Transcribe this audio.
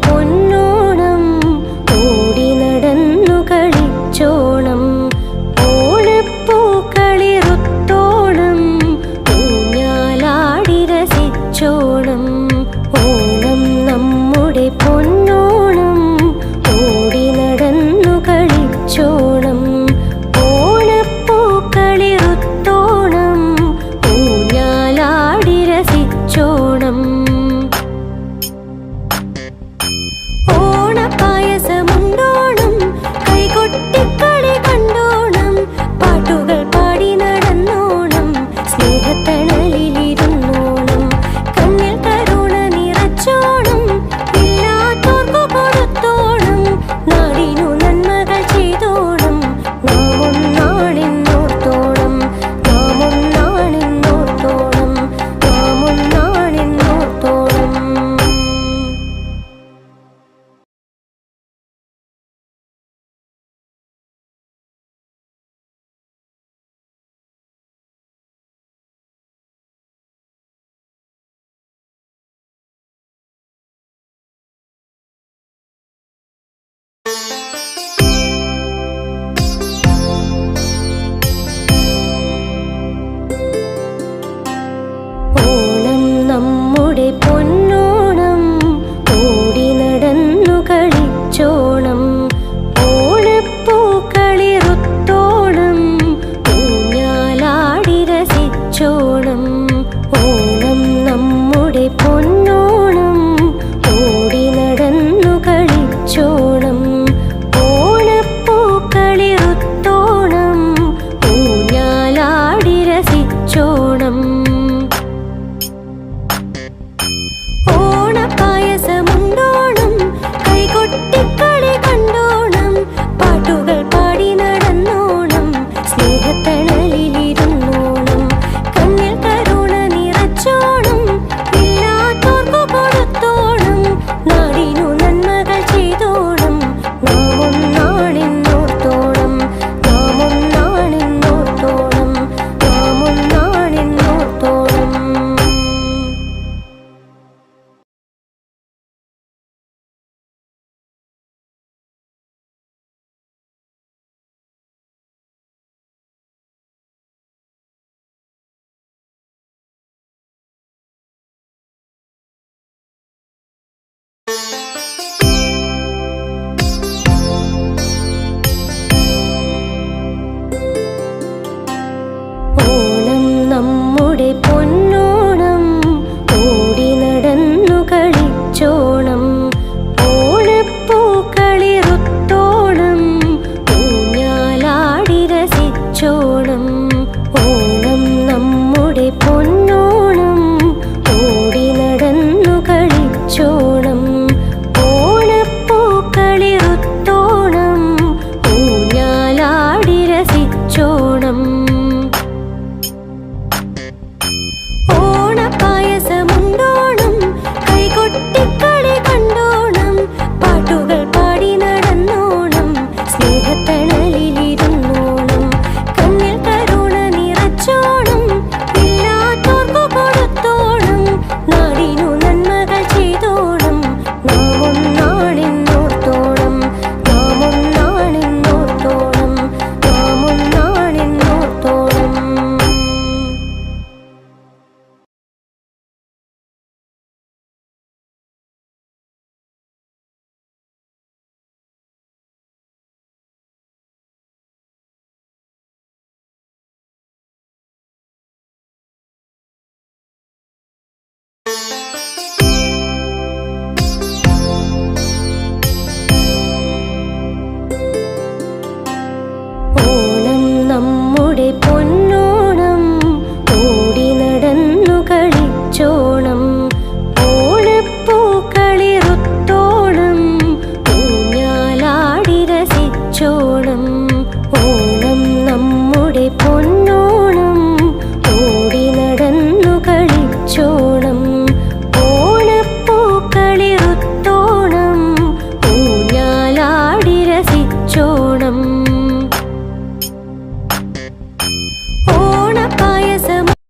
buồn പൊന്നോണം ഓടി നടന്നു കളിച്ചോണം. ഓണപ്പൂക്കളിറുത്തോണം ഊഞ്ഞാലാടി രസിച്ചോണം. ഓണം നമ്മുടെ പൊന്നോണം ഓടി നടന്നു കളിച്ചോണം. ഓണപ്പൂക്കളിറുത്തോണം ഊഞ്ഞാലാടി രസിച്ചോണം.